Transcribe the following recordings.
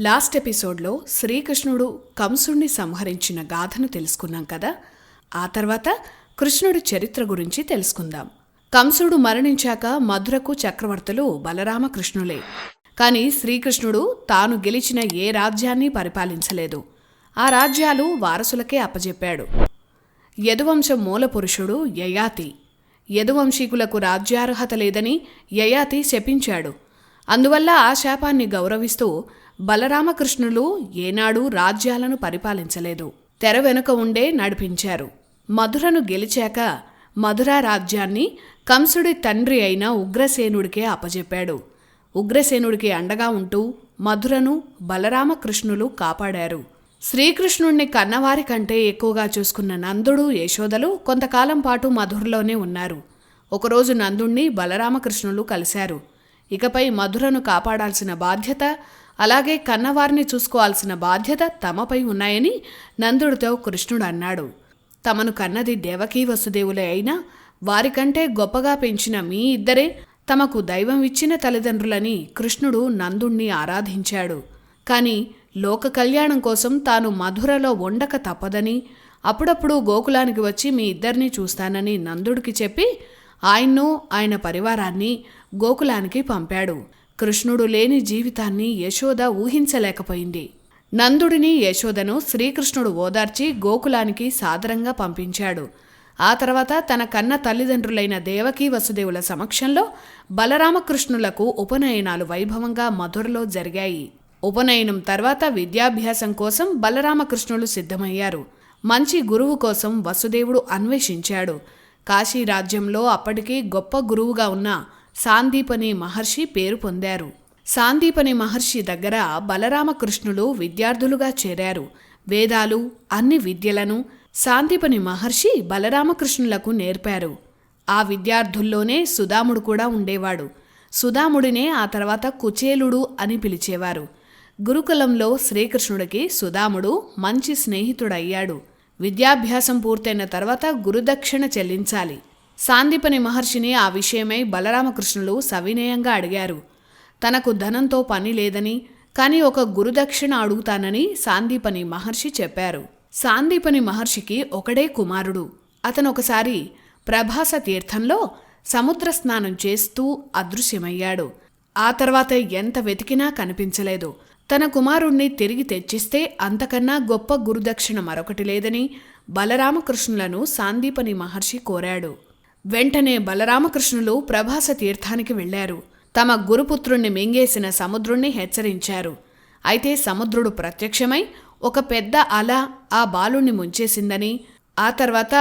Last ఎపిసోడ్లో శ్రీకృష్ణుడు కంసుణ్ణి సంహరించిన గాథను తెలుసుకున్నాం కదా? ఆ తర్వాత కృష్ణుడి చరిత్ర గురించి తెలుసుకుందాం. కంసుడు మరణించాక మధురకు చక్రవర్తులు బలరామకృష్ణులే. కానీ శ్రీకృష్ణుడు తాను గెలిచిన ఏ రాజ్యాన్ని పరిపాలించలేదు. ఆ రాజ్యాలు వారసులకే అప్పజెప్పాడు. యదువంశం మూలపురుషుడు యయాతి. యదువంశీకులకు రాజ్యార్హత లేదని యయాతి శపించాడు. అందువల్ల ఆ శాపాన్ని గౌరవిస్తూ బలరామకృష్ణులు ఏనాడు రాజ్యాలను పరిపాలించలేదు. తెర వెనుక ఉండే నడిపించారు. మధురను గెలిచాక మధురా రాజ్యాన్ని కంసుడి తండ్రి అయిన ఉగ్రసేనుడికే అప్పజెప్పాడు. ఉగ్రసేనుడికి అండగా ఉంటూ మధురను బలరామకృష్ణులు కాపాడారు. శ్రీకృష్ణుణ్ణి కన్నవారి కంటే ఎక్కువగా చూసుకున్న నందుడు యశోదలు కొంతకాలం పాటు మధురలోనే ఉన్నారు. ఒకరోజు నందుణ్ణి బలరామకృష్ణులు కలిశారు. ఇకపై మధురను కాపాడాల్సిన బాధ్యత అలాగే కన్నవారిని చూసుకోవాల్సిన బాధ్యత తమపై ఉన్నాయని నందుడితో కృష్ణుడు అన్నాడు. తమను కన్నది దేవకీ వసుదేవులే అయినా వారికంటే గొప్పగా పెంచిన మీ ఇద్దరే తమకు దైవం ఇచ్చిన తల్లిదండ్రులని కృష్ణుడు నందుణ్ణి ఆరాధించాడు. కాని లోక కళ్యాణం కోసం తాను మధురలో ఉండక తప్పదని అప్పుడప్పుడు గోకులానికి వచ్చి మీ ఇద్దరిని చూస్తానని నందుడికి చెప్పి ఆయన్ను ఆయన పరివారాన్ని గోకులానికి పంపాడు. కృష్ణుడు లేని జీవితాన్ని యశోద ఊహించలేకపోయింది. నందుడిని యశోదను శ్రీకృష్ణుడు ఓదార్చి గోకులానికి సాదరంగా పంపించాడు. ఆ తర్వాత తన కన్న తల్లిదండ్రులైన దేవకీ వసుదేవుల సమక్షంలో బలరామకృష్ణులకు ఉపనయనాలు వైభవంగా మధురలో జరిగాయి. ఉపనయనం తర్వాత విద్యాభ్యాసం కోసం బలరామకృష్ణులు సిద్ధమయ్యారు. మంచి గురువు కోసం వసుదేవుడు అన్వేషించాడు. కాశీ రాజ్యంలో అప్పటికి గొప్ప గురువుగా ఉన్న సాందీపని మహర్షి పేరు పొందారు. సాందీపని మహర్షి దగ్గర బలరామకృష్ణులు విద్యార్థులుగా చేరారు. వేదాలు అన్ని విద్యలను సాందీపని మహర్షి బలరామకృష్ణులకు నేర్పారు. ఆ విద్యార్థుల్లోనే సుదాముడు కూడా ఉండేవాడు. సుదాముడినే ఆ తర్వాత కుచేలుడు అని పిలిచేవారు. గురుకులంలో శ్రీకృష్ణుడికి సుదాముడు మంచి స్నేహితుడయ్యాడు. విద్యాభ్యాసం పూర్తయిన తర్వాత గురుదక్షిణ చెల్లించాలి. సాందీపని మహర్షిని ఆ విషయమై బలరామకృష్ణులు సవినయంగా అడిగారు. తనకు ధనంతో పని లేదని కానీ ఒక గురుదక్షిణ అడుగుతానని సాందీపని మహర్షి చెప్పారు. సాందీపని మహర్షికి ఒకడే కుమారుడు. అతను ఒకసారి ప్రభాస తీర్థంలో సముద్ర స్నానం చేస్తూ అదృశ్యమయ్యాడు. ఆ తర్వాత ఎంత వెతికినా కనిపించలేదు. తన కుమారుణ్ణి తిరిగి తెచ్చిస్తే అంతకన్నా గొప్ప గురుదక్షిణ మరొకటి లేదని బలరామకృష్ణులను సాందీపని మహర్షి కోరాడు. వెంటనే బలరామకృష్ణులు ప్రభాస తీర్థానికి వెళ్ళారు తమ గురుపుత్రుణ్ణి మింగేసిన సముద్రుణ్ణి హెచ్చరించారు. అయితే సముద్రుడు ప్రత్యక్షమై ఒక పెద్ద అల ఆ బాలుణ్ణి ముంచేసిందని ఆ తర్వాత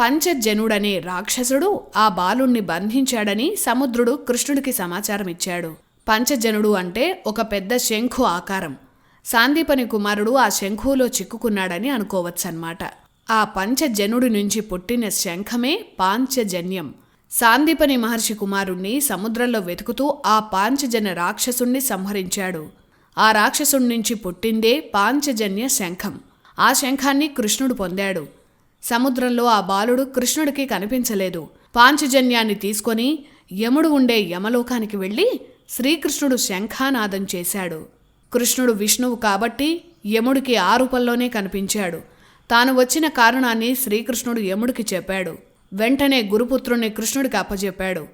పంచజనుడనే రాక్షసుడు ఆ బాలుణ్ణి బంధించాడని సముద్రుడు కృష్ణుడికి సమాచారం ఇచ్చాడు పంచజనుడు అంటే ఒక పెద్ద శంఖు ఆకారం. సాందీపని కుమారుడు ఆ శంఖులో చిక్కుకున్నాడని అనుకోవచ్చన్నమాట. ఆ పంచజనుడి నుంచి పుట్టిన శంఖమే పాంచజన్యం. సాందీపని మహర్షి కుమారుణ్ణి సముద్రంలో వెతుకుతూ ఆ పాంచజన రాక్షసుణ్ణి సంహరించాడు. ఆ రాక్షసుడి నుంచి పుట్టిందే పాంచజన్య శంఖం. ఆ శంఖాన్ని కృష్ణుడు పొందాడు. సముద్రంలో ఆ బాలుడు కృష్ణుడికి కనిపించలేదు. పాంచజన్యాన్ని తీసుకొని యముడు ఉండే యమలోకానికి వెళ్ళి శ్రీకృష్ణుడు శంఖానాదం చేశాడు. కృష్ణుడు విష్ణువు కాబట్టి యముడికి ఆ రూపంలోనే కనిపించాడు. తాను వచ్చిన కారణాన్ని శ్రీకృష్ణుడు యముడికి చెప్పాడు. వెంటనే గురుపుత్రుణ్ణి కృష్ణుడికి అప్పజెప్పాడు.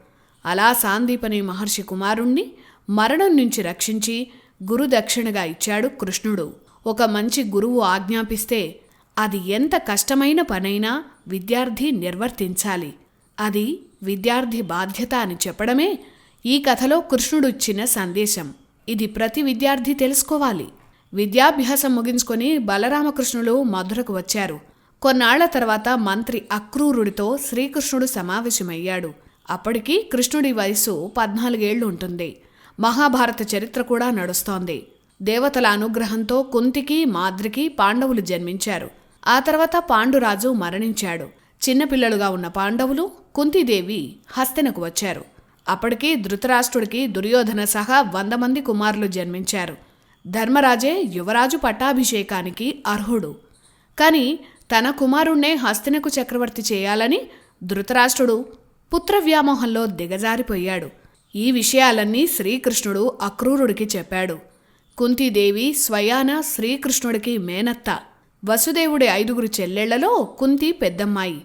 అలా సాందీపని మహర్షి కుమారుణ్ణి మరణం నుంచి రక్షించి గురుదక్షిణగా ఇచ్చాడు కృష్ణుడు. ఒక మంచి గురువు ఆజ్ఞాపిస్తే అది ఎంత కష్టమైన పనైనా విద్యార్థి నిర్వర్తించాలి. అది విద్యార్థి బాధ్యత అని చెప్పడమే ఈ కథలో కృష్ణుడు ఇచ్చిన సందేశం. ఇది ప్రతి విద్యార్థి తెలుసుకోవాలి. విద్యాభ్యాసం ముగించుకొని బలరామకృష్ణులు మధురకు వచ్చారు. కొన్నాళ్ళ తర్వాత మంత్రి అక్రూరుడితో శ్రీకృష్ణుడు సమావేశమయ్యాడు. అప్పటికి కృష్ణుడి వయసు పద్నాలుగేళ్ళు ఉంటుంది. మహాభారత చరిత్ర కూడా నడుస్తోంది. దేవతల అనుగ్రహంతో కుంతికి మాద్రికి పాండవులు జన్మించారు. ఆ తర్వాత పాండురాజు మరణించాడు. చిన్నపిల్లలుగా ఉన్న పాండవులు కుంతిదేవి హస్తినకు వచ్చారు. అప్పటికి ధృతరాష్ట్రుడికి దుర్యోధన సహా వంద మంది కుమారులు జన్మించారు. ధర్మరాజే యువరాజు పట్టాభిషేకానికి అర్హుడు. కానీ తన కుమారుణ్ణే హస్తినకు చక్రవర్తి చేయాలని ధృతరాష్ట్రుడు పుత్రవ్యామోహంలో దిగజారిపోయాడు. ఈ విషయాలన్నీ శ్రీకృష్ణుడు అక్రూరుడికి చెప్పాడు. కుంతీదేవి స్వయాన శ్రీకృష్ణుడికి మేనత్త. వసుదేవుడి ఐదుగురు చెల్లెళ్ళలో కుంతి పెద్దమ్మాయి.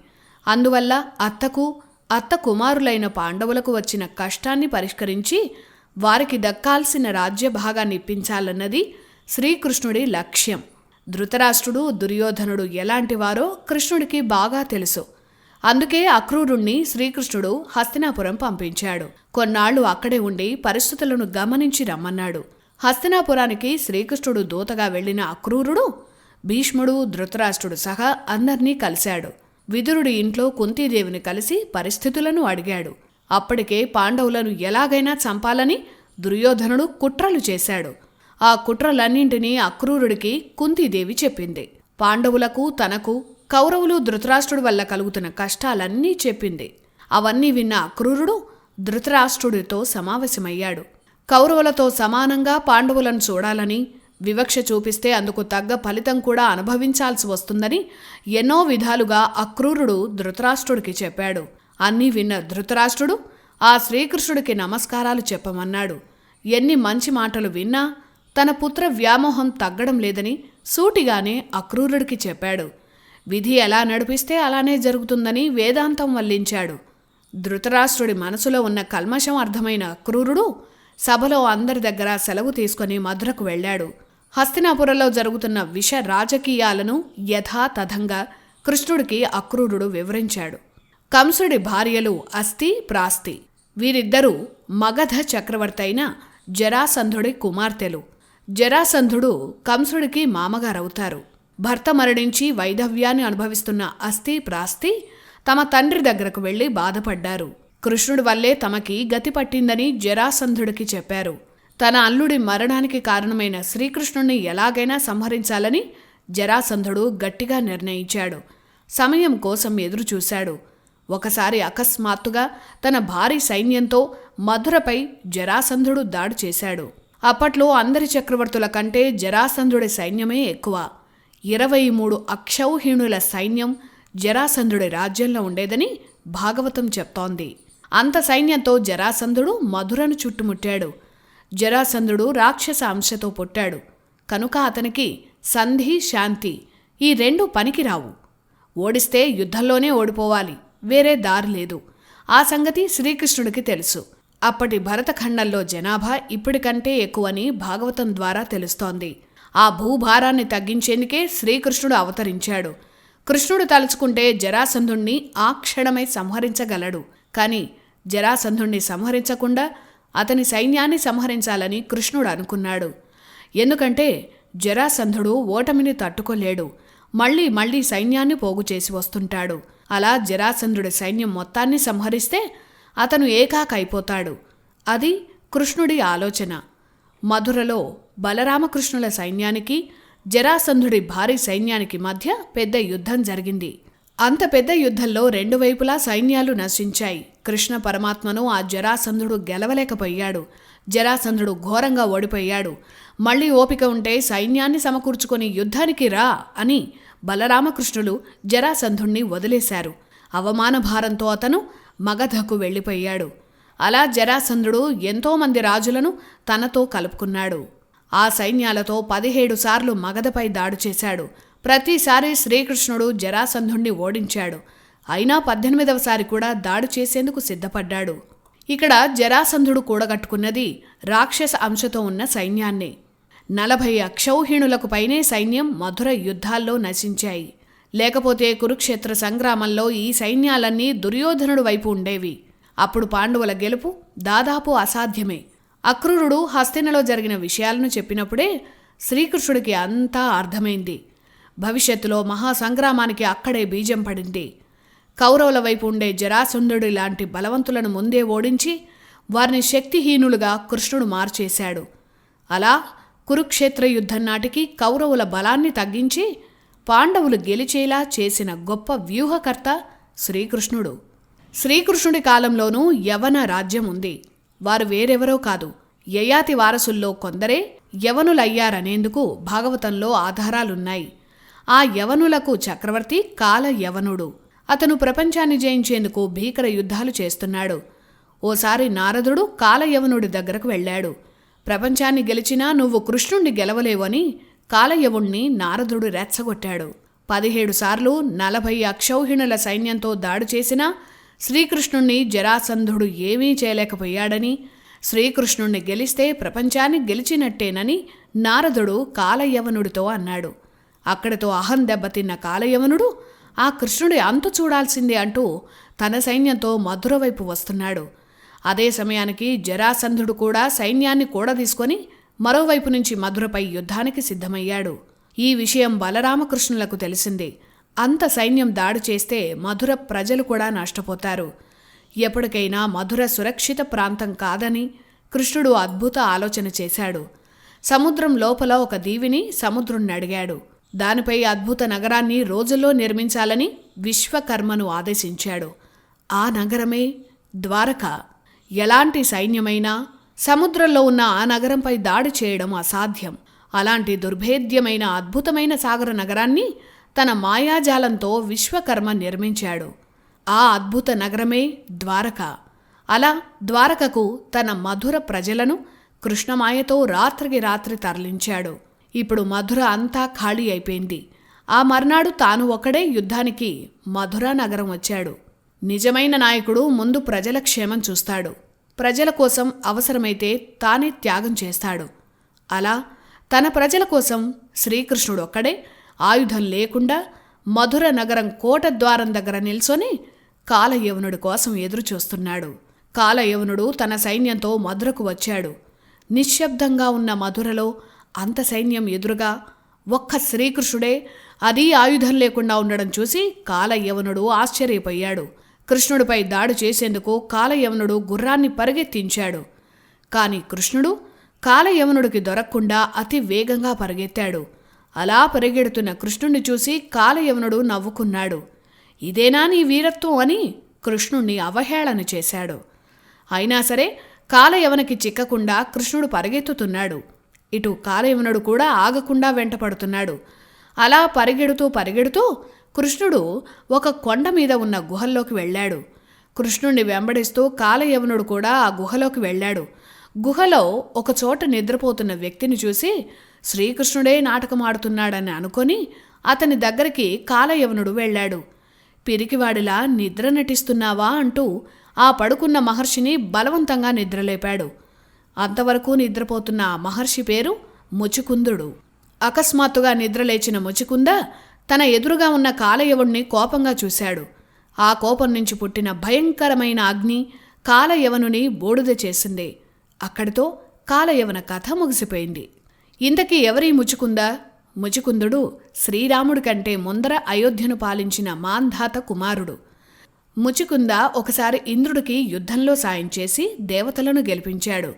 అందువల్ల అత్తకు అత్త కుమారులైన పాండవులకు వచ్చిన కష్టాన్ని పరిష్కరించి వారికి దక్కాల్సిన రాజ్యభాగాన్ని ఇప్పించాలన్నది శ్రీకృష్ణుడి లక్ష్యం. ధృతరాష్ట్రుడు దుర్యోధనుడు ఎలాంటివారో కృష్ణుడికి బాగా తెలుసు. అందుకే అక్రూరుణ్ణి శ్రీకృష్ణుడు హస్తినాపురం పంపించాడు. కొన్నాళ్ళు అక్కడే ఉండి పరిస్థితులను గమనించి రమ్మన్నాడు. హస్తినాపురానికి శ్రీకృష్ణుడు దూతగా వెళ్ళిన అక్రూరుడు భీష్ముడు ధృతరాష్ట్రుడు సహా అందర్నీ కలిశాడు. విదురుడి ఇంట్లో కుంతీదేవిని కలిసి పరిస్థితులను అడిగాడు. అప్పటికే పాండవులను ఎలాగైనా చంపాలని దుర్యోధనుడు కుట్రలు చేశాడు. ఆ కుట్రలన్నింటినీ అక్రూరుడికి కుంతీదేవి చెప్పింది. పాండవులకు తనకు కౌరవులు ధృతరాష్ట్రుడి వల్ల కలుగుతున్న కష్టాలన్నీ చెప్పింది. అవన్నీ విన్న అక్రూరుడు ధృతరాష్ట్రుడితో సమావేశమయ్యాడు. కౌరవులతో సమానంగా పాండవులను చూడాలని వివక్ష చూపిస్తే అందుకు తగ్గ ఫలితం కూడా అనుభవించాల్సి వస్తుందని ఎన్నో విధాలుగా అక్రూరుడు ధృతరాష్ట్రుడికి చెప్పాడు. అన్నీ విన్న ధృతరాష్ట్రుడు ఆ శ్రీకృష్ణుడికి నమస్కారాలు చెప్పమన్నాడు. ఎన్ని మంచి మాటలు విన్నా తన పుత్ర వ్యామోహం తగ్గడం లేదని సూటిగానే అక్రూరుడికి చెప్పాడు. విధి ఎలా నడిపిస్తే అలానే జరుగుతుందని వేదాంతం వల్లించాడు. ధృతరాష్ట్రుడి మనసులో ఉన్న కల్మషం అర్థమైన అక్రూరుడు సభలో అందరి దగ్గర సెలవు తీసుకుని మధురకు వెళ్ళాడు. హస్తినాపురంలో జరుగుతున్న విష రాజకీయాలను యథాతథంగా కృష్ణుడికి అక్రూరుడు వివరించాడు. కంసుడి భార్యలు అస్థి ప్రాస్తి వీరిద్దరూ మగధ చక్రవర్తి అయిన జరాసంధుడి కుమార్తెలు. జరాసంధుడు కంసుడికి మామగారవుతారు. భర్త మరణించి వైధవ్యాన్ని అనుభవిస్తున్న అస్థి ప్రాస్తి తమ తండ్రి దగ్గరకు వెళ్ళి బాధపడ్డారు. కృష్ణుడి వల్లే తమకి గతి పట్టిందని జరాసంధుడికి చెప్పారు. తన అల్లుడి మరణానికి కారణమైన శ్రీకృష్ణుణ్ణి ఎలాగైనా సంహరించాలని జరాసంధుడు గట్టిగా నిర్ణయించాడు. సమయం కోసం ఎదురుచూశాడు. ఒకసారి అకస్మాత్తుగా తన భారీ సైన్యంతో మధురపై జరాసంధుడు దాడి చేశాడు. అప్పట్లో అందరి చక్రవర్తుల కంటే జరాసంధుడి సైన్యమే ఎక్కువ. ఇరవై మూడు అక్షౌహీణుల సైన్యం జరాసంధుడి రాజ్యంలో ఉండేదని భాగవతం చెప్తోంది. అంత సైన్యంతో జరాసంధుడు మధురను చుట్టుముట్టాడు. జరాసంధుడు రాక్షస అంశతో పుట్టాడు. కనుక అతనికి సంధి శాంతి ఈ రెండు పనికిరావు. ఓడిస్తే యుద్ధంలోనే ఓడిపోవాలి. వేరే దారి లేదు. ఆ సంగతి శ్రీకృష్ణుడికి తెలుసు. అప్పటి భరతఖండంలో జనాభా ఇప్పటికంటే ఎక్కువని భాగవతం ద్వారా తెలుస్తోంది. ఆ భూభారాన్ని తగ్గించేందుకే శ్రీకృష్ణుడు అవతరించాడు. కృష్ణుడు తలుచుకుంటే జరాసంధుణ్ణి ఆ క్షణమే సంహరించగలడు. కాని జరాసంధుణ్ణి సంహరించకుండా అతని సైన్యాన్ని సంహరించాలని కృష్ణుడు అనుకున్నాడు. ఎందుకంటే జరాసంధుడు ఓటమిని తట్టుకోలేడు. మళ్ళీ మళ్ళీ సైన్యాన్ని పోగు చేసి వస్తుంటాడు. అలా జరాసంధుడి సైన్యం మొత్తాన్ని సంహరిస్తే అతను ఏకాకైపోతాడు. అది కృష్ణుడి ఆలోచన. మధురలో బలరామకృష్ణుల సైన్యానికి జరాసంధుడి భారీ సైన్యానికి మధ్య పెద్ద యుద్ధం జరిగింది. అంత పెద్ద యుద్ధంలో రెండు వైపులా సైన్యాలు నశించాయి. కృష్ణ పరమాత్మను ఆ జరాసంధుడు గెలవలేకపోయాడు. జరాసంధుడు ఘోరంగా ఓడిపోయాడు. మళ్ళీ ఓపిక ఉంటే సైన్యాన్ని సమకూర్చుకొని యుద్ధానికి రా అని బలరామకృష్ణులు జరాసంధుణ్ణి వదిలేశారు. అవమాన భారంతో అతను మగధకు వెళ్ళిపోయాడు. అలా జరాసంధుడు ఎంతోమంది రాజులను తనతో కలుపుకున్నాడు. ఆ సైన్యాలతో పదిహేడు సార్లు మగధపై దాడి చేశాడు. ప్రతిసారి శ్రీకృష్ణుడు జరాసంధుణ్ణి ఓడించాడు. అయినా పద్దెనిమిదవసారి కూడా దాడి చేసేందుకు సిద్ధపడ్డాడు. ఇక్కడ జరాసంధుడు కూడగట్టుకున్నది రాక్షస అంశతో ఉన్న సైన్యాన్ని. నలభై అక్షౌహిణులకు పైనే సైన్యం మధుర యుద్ధాల్లో నశించాయి. లేకపోతే కురుక్షేత్ర సంగ్రామంలో ఈ సైన్యాలన్నీ దుర్యోధనుడు వైపు ఉండేవి. అప్పుడు పాండవుల గెలుపు దాదాపు అసాధ్యమే. అక్రూరుడు హస్తినలో జరిగిన విషయాలను చెప్పినప్పుడే శ్రీకృష్ణుడికి అంతా అర్థమైంది. భవిష్యత్తులో మహాసంగ్రామానికి అక్కడే బీజం పడింది. కౌరవుల వైపు ఉండే జరాసుందుడి లాంటి బలవంతులను ముందే ఓడించి వారిని శక్తిహీనులుగా కృష్ణుడు మార్చేశాడు. అలా కురుక్షేత్ర యుద్ధం నాటికి కౌరవుల బలాన్ని తగ్గించి పాండవులు గెలిచేలా చేసిన గొప్ప వ్యూహకర్త శ్రీకృష్ణుడు. శ్రీకృష్ణుడి కాలంలోనూ యవన రాజ్యం ఉంది. వారు వేరెవరో కాదు. యయాతి వారసుల్లో కొందరే యవనులయ్యారనేందుకు భాగవతంలో ఆధారాలున్నాయి. ఆ యవనులకు చక్రవర్తి కాల యవనుడు అతను ప్రపంచాన్ని జయించేందుకు భీకర యుద్ధాలు చేస్తున్నాడు. ఓసారి నారదుడు కాలయవనుడి దగ్గరకు వెళ్ళాడు. ప్రపంచాన్ని గెలిచినా నువ్వు కృష్ణుణ్ణి గెలవలేవని కాలయవుణ్ణి నారదుడు రెచ్చగొట్టాడు. పదిహేడు సార్లు నలభై అక్షౌహిణుల సైన్యంతో దాడి చేసినా శ్రీకృష్ణుణ్ణి జరాసంధుడు ఏమీ చేయలేకపోయాడని శ్రీకృష్ణుణ్ణి గెలిస్తే ప్రపంచాన్ని గెలిచినట్టేనని నారదుడు కాలయవనుడితో అన్నాడు. అక్కడితో అహం దెబ్బతిన్న కాలయవనుడు ఆ కృష్ణుడి అంతు చూడాల్సిందే అంటూ తన సైన్యంతో మధుర వైపు వస్తున్నాడు. అదే సమయానికి జరాసంధుడు కూడా సైన్యాన్ని కూడా తీసుకొని మరోవైపు నుంచి మధురపై యుద్ధానికి సిద్ధమయ్యాడు. ఈ విషయం బలరామకృష్ణులకు తెలిసింది. అంత సైన్యం దాడి చేస్తే మధుర ప్రజలు కూడా నష్టపోతారు. ఎప్పటికైనా మధుర సురక్షిత ప్రాంతం కాదని కృష్ణుడు అద్భుత ఆలోచన చేశాడు. సముద్రం లోపల ఒక దీవిని సముద్రుణ్ణి అడిగాడు. దానిపై అద్భుత నగరాన్ని రోజుల్లో నిర్మించాలని విశ్వకర్మను ఆదేశించాడు. ఆ నగరమే ద్వారక. ఎలాంటి సైన్యమైనా సముద్రంలో ఉన్న ఆ నగరంపై దాడి చేయడం అసాధ్యం. అలాంటి దుర్భేద్యమైన అద్భుతమైన సాగర నగరాన్ని తన మాయాజాలంతో విశ్వకర్మ నిర్మించాడు. ఆ అద్భుత నగరమే ద్వారక. అలా ద్వారకకు తన మధుర ప్రజలను కృష్ణమాయతో రాత్రికి రాత్రి తరలించాడు. ఇప్పుడు మధుర అంతా ఖాళీ అయిపోయింది. ఆ మర్నాడు తాను ఒక్కడే యుద్ధానికి మధుర నగరం వచ్చాడు. నిజమైన నాయకుడు ముందు ప్రజల క్షేమం చూస్తాడు. ప్రజల కోసం అవసరమైతే తానే త్యాగం చేస్తాడు. అలా తన ప్రజల కోసం శ్రీకృష్ణుడు ఒక్కడే ఆయుధం లేకుండా మధుర నగరం కోట ద్వారం దగ్గర నిల్చొని కాలయవనుడి కోసం ఎదురుచూస్తున్నాడు. కాలయవనుడు తన సైన్యంతో మధురకు వచ్చాడు. నిశ్శబ్దంగా ఉన్న మధురలో అంత సైన్యం ఎదురుగా ఒక్క శ్రీకృష్ణుడే అది ఆయుధం లేకుండా ఉండడం చూసి కాలయవనుడు ఆశ్చర్యపోయాడు. కృష్ణుడిపై దాడి చేసేందుకు కాలయవనుడు గుర్రాన్ని పరిగెత్తించాడు. కాని కృష్ణుడు కాలయవనుడికి దొరకకుండా అతి వేగంగా పరిగెత్తాడు. అలా పరిగెడుతున్న కృష్ణుణ్ణి చూసి కాలయవనుడు నవ్వుకున్నాడు. ఇదేనా నీ వీరత్వం అని కృష్ణుణ్ణి అవహేళన చేశాడు. అయినా సరే కాలయవనకి చిక్కకుండా కృష్ణుడు పరిగెత్తుతున్నాడు. ఇటు కాలయవనుడు కూడా ఆగకుండా వెంటపడుతున్నాడు. అలా పరిగెడుతూ పరిగెడుతూ కృష్ణుడు ఒక కొండ మీద ఉన్న గుహల్లోకి వెళ్ళాడు. కృష్ణుణ్ణి వెంబడిస్తూ కాలయవనుడు కూడా ఆ గుహలోకి వెళ్ళాడు. గుహలో ఒక చోట నిద్రపోతున్న వ్యక్తిని చూసి శ్రీకృష్ణుడే నాటకమాడుతున్నాడని అనుకొని అతని దగ్గరికి కాలయవనుడు వెళ్ళాడు. పిరికివాడిలా నిద్ర నటిస్తున్నావా అంటూ ఆ పడుకున్న మహర్షిని బలవంతంగా నిద్రలేపాడు. అంతవరకు నిద్రపోతున్న ఆ మహర్షి పేరు ముచుకుందుడు. అకస్మాత్తుగా నిద్రలేచిన ముచుకుంద తన ఎదురుగా ఉన్న కాలయవుణ్ణి కోపంగా చూశాడు. ఆ కోపం నుంచి పుట్టిన భయంకరమైన అగ్ని కాలయవనుని బూడిద చేసింది. అక్కడితో కాలయవన కథ ముగిసిపోయింది. ఇంతకీ ఎవరి ముచుకుందా? ముచుకుందుడు శ్రీరాముడి కంటే ముందర అయోధ్యను పాలించిన మాంధాత కుమారుడు. ముచుకుంద ఒకసారి ఇంద్రుడికి యుద్ధంలో సాయం చేసి దేవతలను గెలిపించాడు.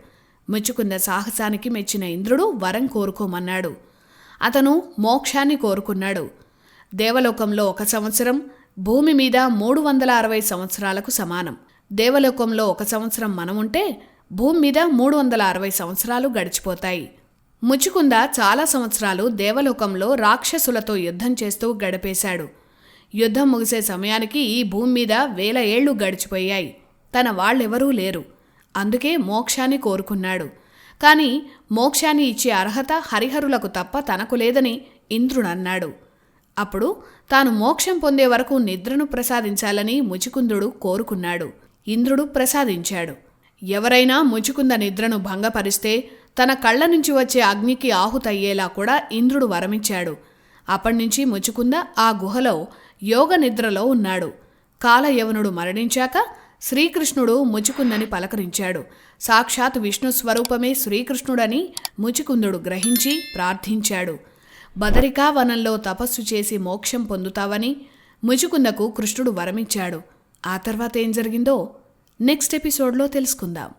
ముచుకుంద సాహసానికి మెచ్చిన ఇంద్రుడు వరం కోరుకోమన్నాడు. అతను మోక్షాన్ని కోరుకున్నాడు. దేవలోకంలో ఒక సంవత్సరం భూమి మీద మూడు వందల అరవై సంవత్సరాలకు సమానం. దేవలోకంలో ఒక సంవత్సరం మనం ఉంటే భూమి మీద మూడు వందల అరవై సంవత్సరాలు గడిచిపోతాయి. ముచుకుంద చాలా సంవత్సరాలు దేవలోకంలో రాక్షసులతో యుద్ధం చేస్తూ గడిపేశాడు. యుద్ధం ముగిసే సమయానికి ఈ భూమి మీద వేల ఏళ్ళు గడిచిపోయాయి. తన వాళ్ళెవరూ లేరు. అందుకే మోక్షాన్ని కోరుకున్నాడు. కానీ మోక్షాన్ని ఇచ్చే అర్హత హరిహరులకు తప్ప తనకు లేదని ఇంద్రుడన్నాడు అప్పుడు తాను మోక్షం పొందే వరకు నిద్రను ప్రసాదించాలని ముచుకుందుడు కోరుకున్నాడు. ఇంద్రుడు ప్రసాదించాడు. ఎవరైనా ముచుకుంద నిద్రను భంగపరిస్తే తన కళ్ళ నుంచి వచ్చే అగ్నికి ఆహుతయ్యేలా కూడా ఇంద్రుడు వరమిచ్చాడు. అప్పటినుంచి ముచుకుంద ఆ గుహలో యోగ నిద్రలో ఉన్నాడు. కాలయవనుడు మరణించాక శ్రీకృష్ణుడు ముచుకుందని పలకరించాడు. సాక్షాత్ విష్ణు స్వరూపమే శ్రీకృష్ణుడని ముచుకుందుడు గ్రహించి ప్రార్థించాడు. బదరికా వనంలో తపస్సు చేసి మోక్షం పొందుతావని ముచుకుందకు కృష్ణుడు వరమిచ్చాడు. ఆ తర్వాత ఏం జరిగిందో నెక్స్ట్ ఎపిసోడ్లో తెలుసుకుందాం.